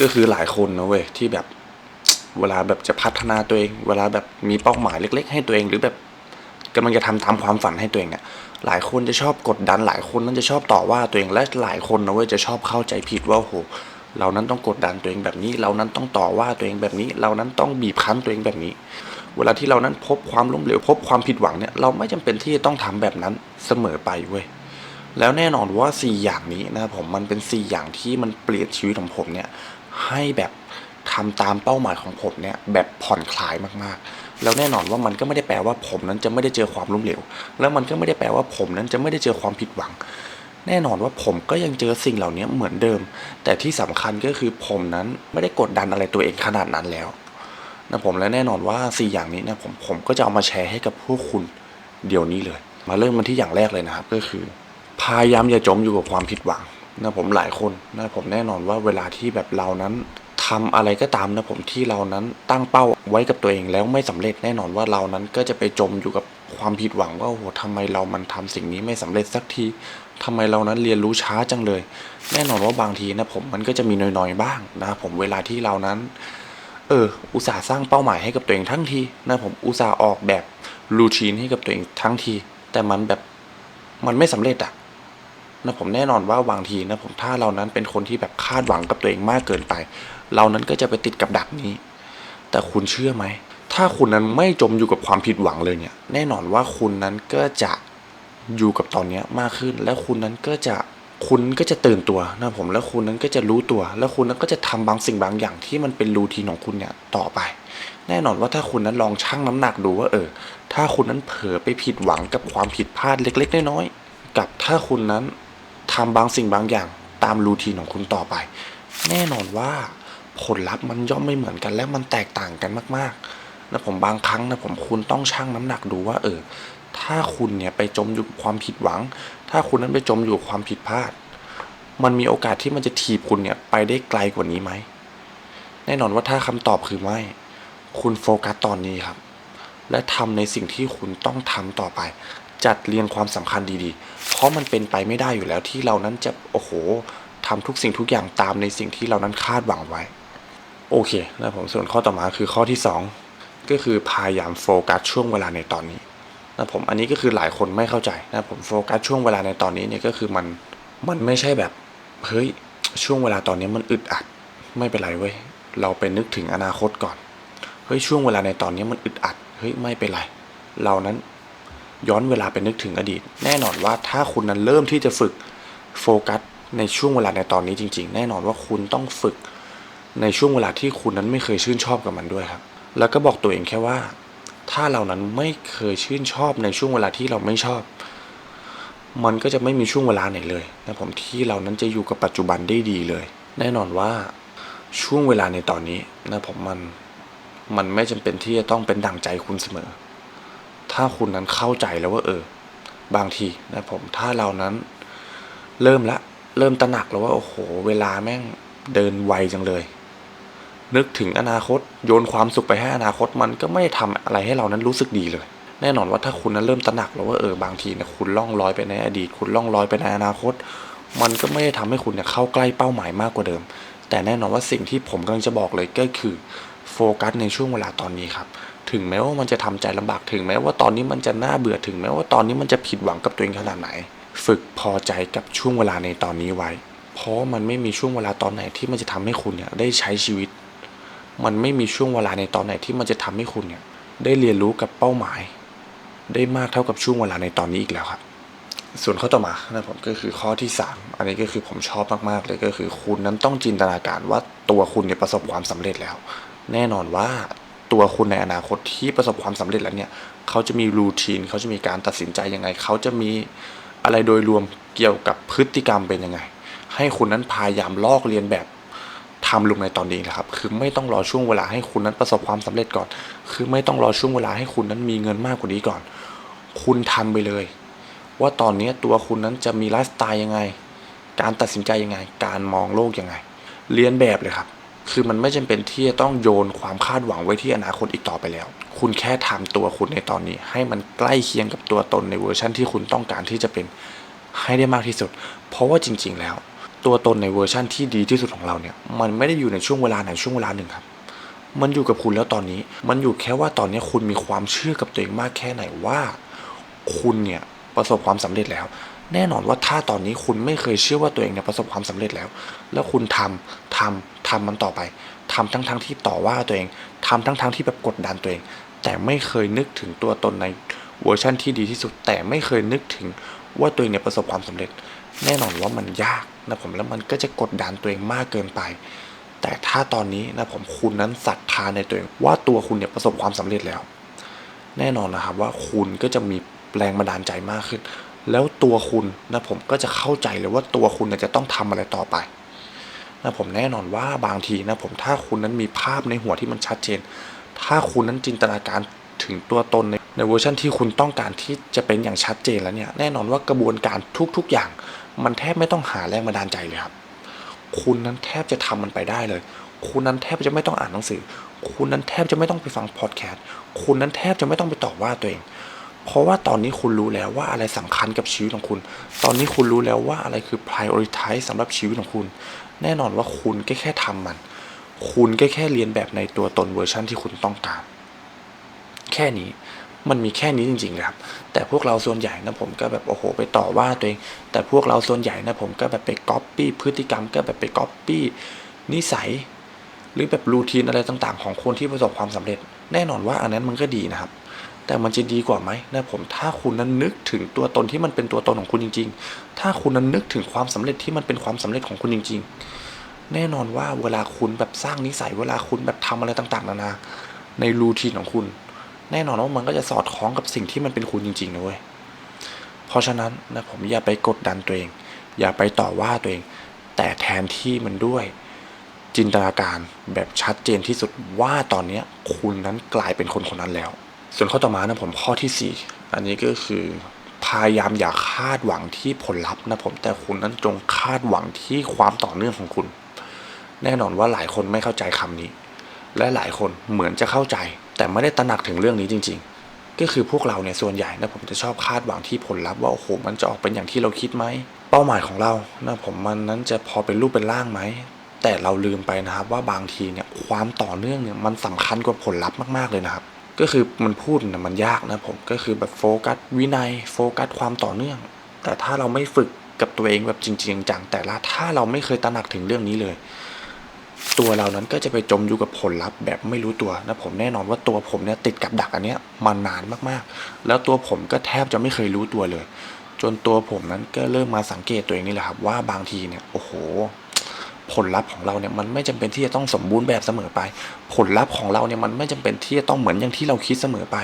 ก็คือหลายคนนะเว้ยที่แบบเวลาแบบจะพัฒนาตัวเอง เวลาแบบมีเป้าหมายเล็ก ๆ ให้ตัวเองหรือแบบกำลังจะทำตามความฝันให้ตัวเองเนี่ยหลายคนจะชอบกดดันหลายคนนั้นจะชอบต่อว่าตัวเองและหลายคนนะเว้ยจะชอบเข้าใจผิดว่าโหเรานั้นต้องกดดันตัวเองแบบนี้ เรานั้นต้องต่อว่าตัวเองแบบนี้ เรานั้นต้องบีบคั้นตัวเองแบบนี้ เวลาที่เรานั้นพบความล้มเหลวพบความผิดหวังเนี่ยเราไม่จำเป็นที่จะต้องทำแบบนั้นเสมอไปเว้ยแล้วแน่นอนว่า 4 อย่างนี้นะครับผมมันเป็น 4 อย่างที่มันเปลี่ยนชีวิตของผมเนี่ย ให้แบบทำตามเป้าหมายของผมเนี่ยแบบผ่อนคลายมากๆ แล้วแน่นอนว่ามันก็ไม่ได้แปลว่าผมนั้นจะไม่ได้เจอความล้มเหลว แล้วมันก็ไม่ได้แปลว่าผมนั้นจะไม่ได้เจอความผิดหวัง แน่นอนว่าผมก็ยังเจอสิ่งเหล่านี้เหมือนเดิม แต่ที่สำคัญก็คือผมนั้นไม่ได้กดดันอะไรตัวเองขนาดนั้นแล้วนะผมและแน่นอนว่า 4 อย่างนี้นะผมผมก็จะเอามาแชร์ให้กับพวกคุณเดี๋ยวนี้เลย มาเริ่มกันที่อย่างแรกเลยนะครับก็คือ พยายามอย่าจมอยู่กับความผิดหวัง นะผมหลายคนนะผมแน่นอนว่าเวลาที่แบบเรานั้นทำอะไรก็ตามนะผมที่เรานั้นตั้งเป้าไว้กับตัวเองแล้วไม่สำเร็จแน่นอนว่าเรานั้นก็จะไปจมอยู่กับความผิดหวังว่าโอ้โหทำไมเรามันทำสิ่งนี้ไม่สำเร็จสักทีทำไมเรานั้นเรียนรู้ช้าจังเลย แน่นอนว่าบางทีนะผมมันก็จะมีน้อยๆบ้างนะผมเวลาที่เรานั้น เออ อุตส่าห์สร้างเป้าหมายให้กับตัวเองทั้งทีนะผมอุตส่าห์ออกแบบรูทีนให้กับตัวเองทั้งที แต่มันแบบมันไม่สำเร็จอะ นะผมแน่นอนว่าบางทีนะผมถ้าเรานั้นเป็นคนที่แบบคาดหวังกับตัวเองมากเกินไป เรานั้นก็จะไปติดกับดักนี้ แต่คุณเชื่อไหม ถ้าคุณนั้นไม่จมอยู่กับความผิดหวังเลยเนี่ย แน่นอนว่าคุณนั้นก็จะอยู่กับตอนนี้มากขึ้น และคุณนั้นก็จะคุณก็จะตื่นตัวนะผมแล้วคุณนั้นก็จะรู้ตัว แล้วคุณนั้นก็จะทำบางสิ่งบางอย่างที่มันเป็นรูทีนของคุณเนี่ยต่อไป แน่นอนว่าถ้าคุณนั้นลองชั่งน้ำหนักดูว่าเออ ถ้าคุณนั้นเผลอไปผิดหวังกับความผิดพลาดเล็ก ๆ น้อยๆกับถ้าคุณนั้น ทำบางสิ่งบางอย่างตามรูทีนของคุณต่อไป แน่นอนว่าผลลัพธ์มันย่อมไม่เหมือนกันและมันแตกต่างกันมากๆนะผมบางครั้งนะผมคุณต้องชั่งน้ำหนักดูว่า เออ ถ้าคุณเนี่ยไปจมอยู่กับความผิดหวัง ถ้าคุณนั้นไปจมอยู่กับความผิดพลาด มันมีโอกาสที่มันจะถีบคุณเนี่ยไปได้ไกลกว่านี้ไหมแน่นอนว่าถ้าคำตอบคือไม่ คุณโฟกัสตอนนี้ครับ และทำในสิ่งที่คุณต้องทำต่อไป จัดเรียงความสำคัญดีๆ เพราะมันเป็นไปไม่ได้อยู่แล้วที่เรานั้นจะโอ้โหทำทุกสิ่งทุกอย่างตามในสิ่งที่เรานั้นคาดหวังไว้ โอเคนะผมส่วนข้อต่อมาคือข้อที่ 2 ก็คือพยายามโฟกัสช่วงเวลาในตอนนี้นะผมอันนี้ก็คือหลายคนไม่เข้าใจนะผมโฟกัสช่วงเวลาในตอนนี้เนี่ยก็คือมันมันไม่ใช่แบบเฮ้ยช่วงเวลาตอนนี้มันอึดอัดไม่เป็นไรเว้ยเราไปนึกถึงอนาคตก่อนเฮ้ยช่วงเวลาในตอนนี้มันอึดอัดเฮ้ยไม่เป็นไร เรานั้น ย้อนเวลาไปนึกถึงอดีต แน่นอนว่าถ้าคุณนั้นเริ่มที่จะฝึกโฟกัสในช่วงเวลาในตอนนี้จริง ๆ แน่นอนว่าคุณต้องฝึกในช่วงเวลาที่คุณนั้นไม่เคยชื่นชอบกับมันด้วยครับ แล้วก็บอกตัวเองแค่ว่า ถ้าเรานั้นไม่เคยชื่นชอบในช่วงเวลาที่เราไม่ชอบ มันก็จะไม่มีช่วงเวลาไหนเลยนะผมที่เรานั้นจะอยู่กับปัจจุบันได้ดีเลย แน่นอนว่าช่วงเวลาในตอนนี้นะผมมันมันไม่จำเป็นที่จะต้องเป็นดั่งใจคุณเสมอ ถ้าคุณนั้นเข้าใจแล้วว่าเออ บางทีนะผมถ้าเรานั้นเริ่มละ เริ่มตระหนักแล้วว่าโอ้โห เวลาแม่งเดินไวจังเลย นึกถึงอนาคตโยนความสุขไปให้อนาคตมันก็ไม่ทำอะไรให้เรานั้นรู้สึกดีเลย แน่นอนว่าถ้าคุณนั้นเริ่มตระหนักแล้วว่าเออบางทีเนี่ยคุณล่องลอยไปในอดีต คุณล่องลอยไปในอนาคต มันก็ไม่ได้ทำให้คุณเนี่ยเข้าใกล้เป้าหมายมากกว่าเดิม แต่แน่นอนว่าสิ่งที่ผมกำลังจะบอกเลยก็คือโฟกัสในช่วงเวลาตอนนี้ครับ ถึงแม้ว่ามันจะทำใจลำบากถึงแม้ว่าตอนนี้มันจะน่าเบื่อถึงแม้ว่าตอนนี้มันจะผิดหวังกับตัวเองขนาดไหน ฝึกพอใจกับช่วงเวลาในตอนนี้ไว้ เพราะมันไม่มีช่วงเวลาตอนไหนที่มันจะทำให้คุณเนี่ยได้ใช้ชีวิต มันไม่มีช่วงเวลาในตอนไหนที่มันจะทำให้คุณเนี่ยได้เรียนรู้กับเป้าหมาย ได้มากเท่ากับช่วงเวลาในตอนนี้อีกแล้วครับ ส่วนข้อต่อมานะผมก็คือข้อที่ 3 อันนี้ก็คือผมชอบมากๆเลยก็คือ คุณนั้นต้องจินตนาการว่าตัวคุณเนี่ยประสบความสำเร็จแล้ว แน่นอนว่า ตัวคุณในอนาคตที่ประสบความสำเร็จแล้วเนี่ยเขาจะมีรูทีนเขาจะมีการตัดสินใจยังไง เขาจะมีอะไรโดยรวมเกี่ยวกับพฤติกรรมเป็นยังไง ให้คุณนั้นพยายามลอกเรียนแบบทำลงในตอนนี้นะครับ คือไม่ต้องรอช่วงเวลาให้คุณนั้นประสบความสำเร็จก่อน คือไม่ต้องรอช่วงเวลาให้คุณนั้นมีเงินมากกว่านี้ก่อน คุณทำไปเลย ว่าตอนนี้ตัวคุณนั้นจะมีไลฟ์สไตล์ยังไง การตัดสินใจยังไง การมองโลกยังไง เรียนแบบเลยครับ คือมันไม่จำเป็นที่จะต้องโยนความคาดหวังไว้ที่อนาคตอีกต่อไปแล้ว คุณแค่ทำตัวคุณในตอนนี้ ให้มันใกล้เคียงกับตัวตนในเวอร์ชันที่คุณต้องการที่จะเป็นให้ได้มากที่สุด เพราะว่าจริง ๆ แล้ว ตัวตนในเวอร์ชั่นที่ดีที่สุดของเราเนี่ย มันไม่ได้อยู่ในช่วงเวลาไหนช่วงเวลาหนึ่งครับ มันอยู่กับคุณแล้วตอนนี้ มันอยู่แค่ว่าตอนนี้คุณมีความเชื่อกับตัวเองมากแค่ไหนว่า คุณเนี่ยประสบความสำเร็จแล้วแน่นอนว่าถ้าตอนนี้คุณไม่เคยเชื่อว่าตัวเองเนี่ยประสบความสำเร็จแล้ว แล้วคุณทำทำ ทำมันต่อไปทำทั้งทั้งๆที่ต่อว่าตัวเองทำทั้งทั้งๆที่แบบกดดันตัวเอง แต่ไม่เคยนึกถึงตัวตนในเวอร์ชั่นที่ดีที่สุด แต่ไม่เคยนึกถึงว่าตัวเองเนี่ยประสบความสำเร็จ แน่นอนว่ามันยากนะผมแล้วมันก็จะกดดันตัวเองมากเกินไป แต่ถ้าตอนนี้นะผมคุณนั้นศรัทธาในตัวเอง ว่าตัวคุณเนี่ยประสบความสำเร็จแล้ว แน่นอนนะครับว่าคุณก็จะมีแรงบันดาลใจมากขึ้น แล้วตัวคุณนะผมก็จะเข้าใจเลยว่าตัวคุณจะต้องทำอะไรต่อไป นะผมแน่นอนว่าบางทีนะผมถ้าคุณนั้นมีภาพในหัวที่มันชัดเจน ถ้าคุณนั้นจินตนาการถึงตัวตนในในเวอร์ชันที่คุณต้องการที่จะเป็นอย่างชัดเจนแล้วเนี่ยแน่นอนว่ากระบวนการทุกๆอย่าง มันแทบไม่ต้องหาแรงบันดาลใจเลยครับ คุณนั้นแทบจะทำมันไปได้เลย คุณนั้นแทบจะไม่ต้องอ่านหนังสือ คุณนั้นแทบจะไม่ต้องไปฟังพอดแคสต์คุณนั้นแทบจะไม่ต้องไปตอบว่าตัวเอง เพราะว่าตอนนี้คุณรู้แล้วว่าอะไรสำคัญกับชีวิตของคุณ ตอนนี้คุณรู้แล้วว่าอะไรคือ prioritize สำหรับชีวิตของคุณ แน่นอนว่าคุณก็แค่ทำมัน คุณก็แค่เรียนแบบในตัวตนเวอร์ชันที่คุณต้องการ แค่นี้มันมีแค่นี้จริงๆครับ แต่พวกเราส่วนใหญ่นะผมก็แบบโอ้โห ไปต่อว่าตัวเอง แต่พวกเราส่วนใหญ่นะผมก็แบบไปก๊อปปี้พฤติกรรมก็แบบไปก๊อปปี้นิสัย หรือแบบรูทีนอะไรต่างๆ ของคนที่ประสบความสำเร็จ แน่นอนว่าอันนั้นมันก็ดีนะครับ แต่มันจะดีกว่าไหมนะผมถ้าคุณนั้นนึกถึงตัวตนที่มันเป็นตัวตนของคุณจริง ๆ ถ้าคุณนั้นนึกถึงความสำเร็จที่มันเป็นความสำเร็จของคุณจริง ๆ แน่นอนว่าเวลาคุณแบบสร้างนิสัยเวลาคุณแบบทำอะไรต่างๆนานาในรูทีนของคุณ แน่นอนว่ามันก็จะสอดคล้องกับสิ่งที่มันเป็นคุณจริงๆนะเว้ยเพราะฉะนั้นนะผมอย่าไปกดดันตัวเอง อย่าไปต่อว่าตัวเอง แต่แทนที่มันด้วยจินตนาการแบบชัดเจนที่สุดว่าตอนนี้คุณนั้นกลายเป็นคนคนนั้นแล้ว ส่วนข้อต่อมานะผมข้อที่สี่อันนี้ก็คือพยายามอย่าคาดหวังที่ผลลัพธ์นะผมแต่คุณนั้นจงคาดหวังที่ความต่อเนื่องของคุณ แน่นอนว่าหลายคนไม่เข้าใจคำนี้ และหลายคนเหมือนจะเข้าใจ แต่ไม่ได้ตระหนักถึงเรื่องนี้จริง ๆ ก็คือพวกเราเนี่ยส่วนใหญ่นะผมจะชอบคาดหวังที่ผลลัพธ์ว่าโอ้โหมันจะออกเป็นอย่างที่เราคิดไหมเป้าหมายของเรานะผมมันนั้นจะพอเป็นรูปเป็นร่างไหมแต่เราลืมไปนะครับว่าบางทีเนี่ยความต่อเนื่องเนี่ยมันสำคัญกว่าผลลัพธ์มากๆเลยนะครับ ก็คือมันพูดนะมันยากนะผมก็คือแบบโฟกัสวินัยโฟกัสความต่อเนื่อง แต่ถ้าเราไม่ฝึกกับตัวเองแบบจริงๆจังแต่ละถ้าเราไม่เคยตระหนักถึงเรื่องนี้เลย ตัวเรานั้นก็จะไปจมอยู่กับผลลัพธ์แบบไม่รู้ตัวนะผมแน่นอนว่าตัวผมเนี่ยติดกับดักอันเนี้ยมานานมากๆ แล้วตัวผมก็แทบจะไม่เคยรู้ตัวเลย จนตัวผมนั้นก็เริ่มมาสังเกตตัวเองนี่แหละครับว่าบางทีเนี่ยโอ้โห ผลลัพธ์ของเราเนี่ยมันไม่จำเป็นที่จะต้องสมบูรณ์แบบเสมอไป ผลลัพธ์ของเราเนี่ยมันไม่จำเป็นที่จะต้องเหมือนอย่างที่เราคิดเสมอไป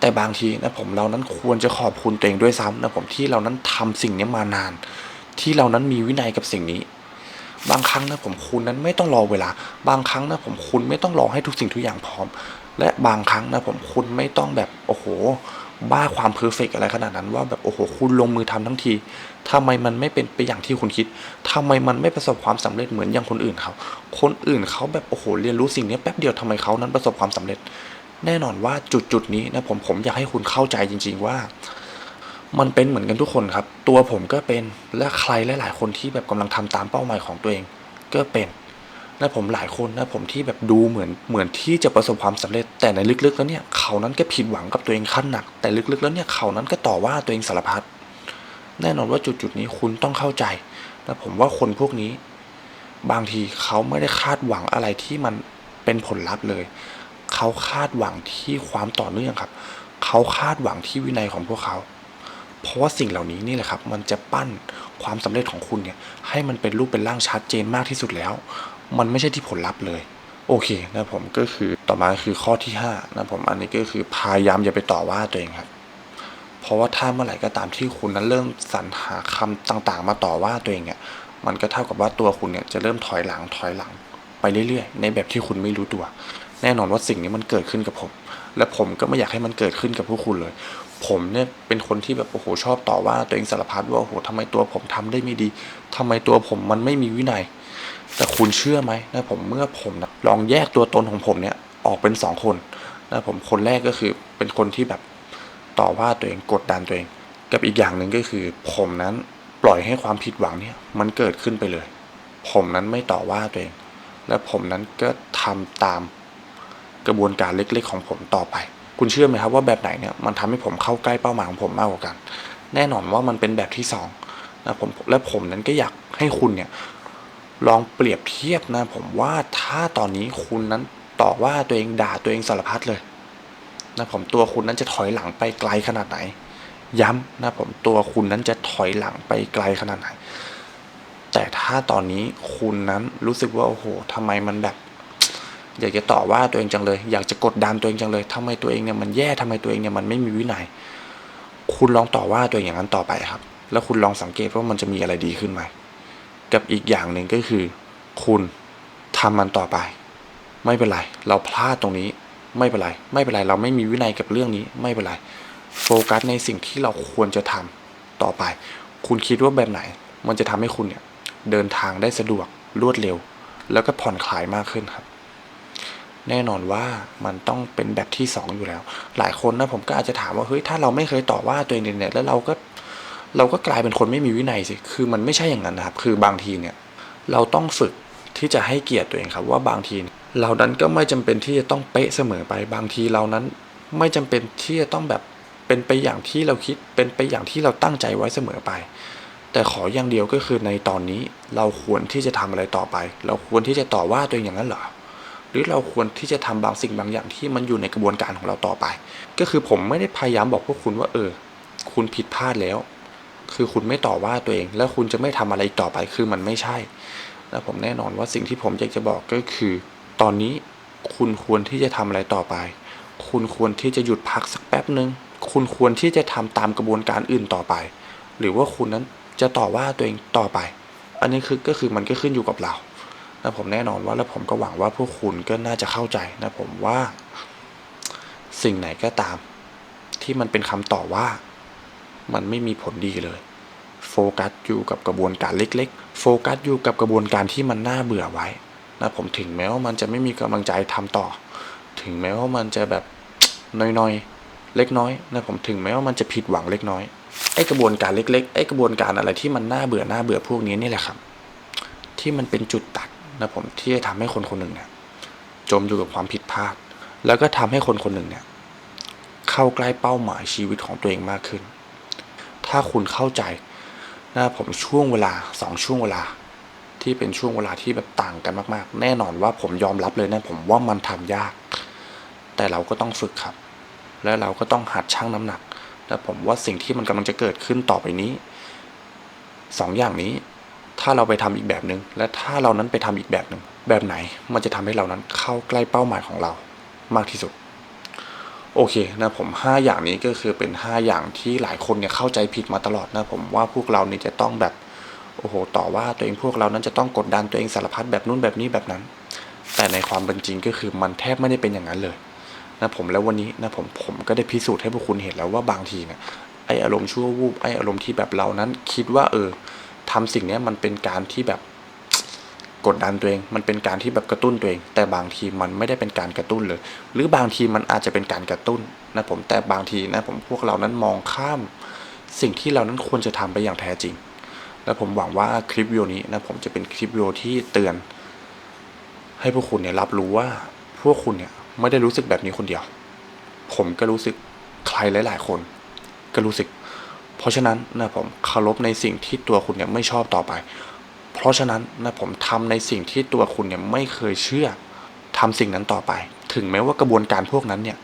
แต่บางทีนะผมเรานั้นควรจะขอบคุณตัวเองด้วยซ้ำนะผมที่เรานั้นทำสิ่งนี้มานาน ที่เรานั้นมีวินัยกับสิ่งนี้ บางครั้งนะผมคุณนั้นไม่ต้องรอเวลา บางครั้งนะผมคุณไม่ต้องรอให้ทุกสิ่งทุกอย่างพร้อม และบางครั้งนะผมคุณไม่ต้องแบบโอ้โห บ้าความเพอร์เฟกอะไรขนาดนั้นว่าแบบโอ้โหคุณลงมือทำทั้งทีทำไมมันไม่เป็นไปอย่างที่คุณคิดทำไมมันไม่ประสบความสำเร็จเหมือนอย่างคนอื่นเขาคนอื่นเขาแบบโอ้โหเรียนรู้สิ่งนี้แป๊บเดียวทำไมเขานั้นประสบความสำเร็จ แน่นอนว่าจุดจุดนี้นะผมผมอยากให้คุณเข้าใจจริง ๆว่า มันเป็นเหมือนกันทุกคนครับ ตัวผมก็เป็นและใครหลาย ๆ คนที่แบบกำลังทำตามเป้าหมายของตัวเอง ก็เป็น และผมหลายคนนะผมที่แบบดูเหมือนเหมือนที่จะประสบความสำเร็จ แต่ในลึกๆแล้วเนี่ยเขานั้นก็ผิดหวังกับตัวเองขั้นหนัก แต่ลึกๆแล้วเนี่ยเขานั้นก็ต่อว่าตัวเองสารพัดแน่นอนว่าจุดๆนี้คุณต้องเข้าใจและผมว่าคนพวกนี้ บางทีเขาไม่ได้คาดหวังอะไรที่มันเป็นผลลัพธ์เลย เขาคาดหวังที่ความต่อเนื่องครับ เขาคาดหวังที่วินัยของพวกเขา เพราะว่าสิ่งเหล่านี้นี่แหละครับ มันจะปั้นความสำเร็จของคุณเนี่ยให้มันเป็นรูปเป็นร่างชัดเจนมากที่สุดแล้ว มันไม่ใช่ที่ผลลัพธ์เลย โอเคนะผมก็คือต่อมาคือข้อที่ห้านะผมอันนี้ก็คือพยายามอย่าไปต่อว่าตัวเองครับ เพราะว่าถ้าเมื่อไหร่ก็ตามที่คุณนั้นเริ่มสรรหาคำต่างๆ มาต่อว่าตัวเองเนี่ยมันก็เท่ากับว่าตัวคุณเนี่ยจะเริ่มถอยหลังถอยหลัง ไปเรื่อยๆ ในแบบที่คุณไม่รู้ตัว แน่นอนว่าสิ่งนี้มันเกิดขึ้นกับผม และผมก็ไม่อยากให้มันเกิดขึ้นกับพวกคุณเลย ผมเนี่ยเป็นคนที่แบบโอ้โหชอบต่อว่าตัวเองสารพัดว่าโอ้โหทำไมตัวผมทำได้ไม่ดีทำไมตัวผมมันไม่มีวินัย แต่คุณเชื่อไหมนะผมเมื่อผมนะลองแยกตัวตนของผมเนี่ยออกเป็นสองคนนะผมคนแรกก็คือเป็นคนที่แบบต่อว่าตัวเองกดดันตัวเอง กับอีกอย่างหนึ่งก็คือ ผมนั้นปล่อยให้ความผิดหวังเนี่ยมันเกิดขึ้นไปเลย ผมนั้นไม่ต่อว่าตัวเอง และผมนั้นก็ทำตามกระบวนการเล็กๆ ของผมต่อไป คุณเชื่อไหมครับว่าแบบไหนเนี่ยมันทำให้ผมเข้าใกล้เป้าหมายของผมมากกว่ากัน แน่นอนว่ามันเป็นแบบที่สองนะผมและผมนั้นก็อยากให้คุณเนี่ย ลองเปรียบเทียบนะ ผมว่าถ้าตอนนี้คุณนั้นต่อว่าตัวเองด่าตัวเองสารพัดเลยนะผมตัวคุณนั้นจะถอยหลังไปไกลขนาดไหน ย้ำนะผมตัวคุณนั้นจะถอยหลังไปไกลขนาดไหน แต่ถ้าตอนนี้คุณนั้นรู้สึกว่าโอ้โหทำไมมันแบบ อยากจะต่อว่าตัวเองจังเลย อยากจะกดดันตัวเองจังเลยทำไมตัวเองเนี่ยมันแย่ทำไมตัวเองเนี่ยมันไม่มีวินัย คุณลองต่อว่าตัวเองอย่างนั้นต่อไปครับ แล้วคุณลองสังเกตว่ามันจะมีอะไรดีขึ้นไหม กับอีกอย่างหนึ่งก็คือ คุณทำมันต่อไป ไม่เป็นไร เราพลาดตรงนี้ไม่เป็นไร ไม่เป็นไร เราไม่มีวินัยกับเรื่องนี้ไม่เป็นไร โฟกัสในสิ่งที่เราควรจะทำต่อไป คุณคิดว่าแบบไหน มันจะทำให้คุณเนี่ยเดินทางได้สะดวกรวดเร็ว แล้วก็ผ่อนคลายมากขึ้นครับ แน่นอนว่ามันต้องเป็นแบบที่สองอยู่แล้ว หลายคนนะผมก็อาจจะถามว่าเฮ้ยถ้าเราไม่เคยต่อว่าตัวเองเนี่ยแล้วเราก็ เราก็กลายเป็นคนไม่มีวินัยสิ คือมันไม่ใช่อย่างนั้นนะครับ คือบางทีเนี่ยเราต้องฝึกที่จะให้เกียรติตัวเองครับว่าบางทีเรานั้นก็ไม่จำเป็นที่จะต้องเป๊ะเสมอไป บางทีเรานั้นไม่จำเป็นที่จะต้องแบบเป็นไปอย่างที่เราคิด เป็นไปอย่างที่เราตั้งใจไว้เสมอไป แต่ขออย่างเดียวก็คือในตอนนี้เราควรที่จะทำอะไรต่อไป เราควรที่จะต่อว่าตัวเองอย่างนั้นเหรอ หรือเราควรที่จะทำบางสิ่งบางอย่างที่มันอยู่ในกระบวนการของเราต่อไป ก็คือผมไม่ได้พยายามบอกพวกคุณว่าเออ คุณผิดพลาดแล้ว คือคุณไม่ต่อว่าตัวเอง แล้วคุณจะไม่ทำอะไรต่อไปคือมันไม่ใช่ แล้วผมแน่นอนว่าสิ่งที่ผมอยากจะบอกก็คือ ตอนนี้คุณควรที่จะทำอะไรต่อไป คุณควรที่จะหยุดพักสักแป๊บหนึ่งคุณควรที่จะทำตามกระบวนการอื่นต่อไป หรือว่าคุณนั้นจะต่อว่าตัวเองต่อไป อันนี้คือก็คือมันก็ขึ้นอยู่กับเราแล้วผมแน่นอนว่าแล้วผมก็หวังว่าพวกคุณก็น่าจะเข้าใจนะผมว่า สิ่งไหนก็ตาม ที่มันเป็นคำต่อว่า มันไม่มีผลดีเลย โฟกัสอยู่กับกระบวนการเล็ก ๆ โฟกัสอยู่กับกระบวนการที่มันน่าเบื่อไว้นะผมถึงแม้ว่ามันจะไม่มีกำลังใจทำต่อ ถึงแม้ว่ามันจะแบบน้อยๆ เล็กน้อยนะผมถึงแม้ว่ามันจะผิดหวังเล็กน้อยไอ้กระบวนการเล็ก ๆ ไอ้กระบวนการอะไรที่มันน่าเบื่อน่าเบื่อพวกนี้นี่แหละครับ ที่มันเป็นจุดตัดนะผมที่จะทำให้คนคนหนึ่งเนี่ยจมอยู่กับความผิดพลาด แล้วก็ทำให้คนคนหนึ่งเนี่ยเข้าใกล้เป้าหมายชีวิตของตัวเองมากขึ้น ถ้าคุณเข้าใจนะผมช่วงเวลาสองช่วงเวลา ที่เป็นช่วงเวลาที่แบบต่างกันมาก ๆ แน่นอนว่าผมยอมรับเลยนะผมว่ามันทำยาก แต่เราก็ต้องฝึกครับ และเราก็ต้องหัดชั่งน้ำหนัก และผมว่าสิ่งที่มันกำลังจะเกิดขึ้นต่อไปนี้สองอย่างนี้ ถ้าเราไปทำอีกแบบหนึ่งและถ้าเรานั้นไปทำอีกแบบหนึ่งแบบไหนมันจะทำให้เรานั้นเข้าใกล้เป้าหมายของเรามากที่สุด โอเคนะผมห้าอย่างนี้ก็คือเป็นห้าอย่างที่หลายคนเนี่ยเข้าใจผิดมาตลอดนะผมว่าพวกเรานี่จะต้องแบบโอ้โหต่อว่าตัวเองพวกเรานั้นจะต้องกดดันตัวเองสารพัดแบบนู้นแบบนี้แบบนั้น แต่ในความเป็นจริงก็คือมันแทบไม่ได้เป็นอย่างนั้นเลยนะผมแล้ววันนี้นะผมผมก็ได้พิสูจน์ให้พวกคุณเห็นแล้วว่าบางทีเนี่ยไออารมณ์ชั่ววูบไออารมณ์ที่แบบเรานั้นคิดว่าเออทำสิ่งเนี้ยมันเป็นการที่แบบ กดดันตัวเอง มันเป็นการที่แบบกระตุ้นตัวเอง แต่บางทีมันไม่ได้เป็นการกระตุ้นเลย หรือบางทีมันอาจจะเป็นการกระตุ้นนะผมแต่บางทีนะผมพวกเรานั้นมองข้ามสิ่งที่เรานั้นควรจะทำไปอย่างแท้จริง และผมหวังว่าคลิปวิดีโอนี้นะผมจะเป็นคลิปวิดีโอที่เตือน ให้พวกคุณเนี่ยรับรู้ว่าพวกคุณเนี่ยไม่ได้รู้สึกแบบนี้คนเดียว ผมก็รู้สึกใครหลาย ๆ คน ก็รู้สึก เพราะฉะนั้นนะผมเคารพในสิ่งที่ตัวคุณเนี่ยไม่ชอบต่อไป เพราะฉะนั้นนะผมทำในสิ่งที่ตัวคุณเนี่ยไม่เคยเชื่อทำสิ่งนั้นต่อไป ถึงแม้ว่ากระบวนการพวกนั้นเนี่ย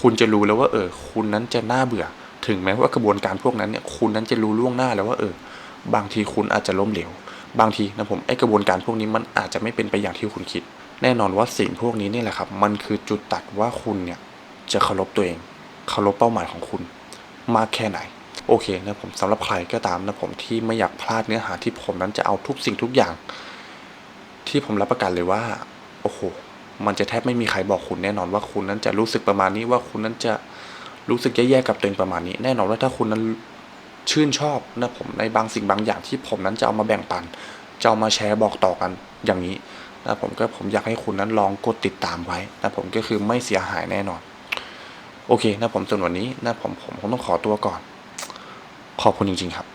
คุณจะรู้แล้วว่าเออคุณนั้นจะน่าเบื่อ ถึงแม้ว่ากระบวนการพวกนั้นเนี่ยคุณนั้นจะรู้ล่วงหน้าแล้วว่าเออ บางทีคุณอาจจะล้มเหลว บางทีนะผมไอกระบวนการพวกนี้มันอาจจะไม่เป็นไปอย่างที่คุณคิด แน่นอนว่าสิ่งพวกนี้นี่แหละครับ มันคือจุดตัดว่าคุณเนี่ยจะเคารพตัวเองเคารพเป้าหมายของคุณ มากแค่ไหน โอเคนะผมสำหรับใครก็ตามนะผมที่ไม่อยากพลาดเนื้อหาที่ผมนั้นจะเอาทุกสิ่งทุกอย่าง ที่ผมรับประกันเลยว่าโอ้โหมันจะแทบไม่มีใครบอกคุณแน่นอนว่าคุณนั้นจะรู้สึกประมาณนี้ว่าคุณนั้นจะรู้สึกแย่ๆกับตัวเองประมาณนี้ แน่นอนว่าถ้าคุณนั้นชื่นชอบนะผมในบางสิ่งบางอย่างที่ผมนั้นจะเอามาแบ่งปัน จะเอามาแชร์บอกต่อกันอย่างนี้นะผมก็ผมอยากให้คุณนั้นลองกดติดตามไว้นะผมก็คือไม่เสียหายแน่นอน โอเคนะผมส่วนวันนี้นะผมผมคงต้องขอตัวก่อน ขอบคุณจริง ๆ ครับ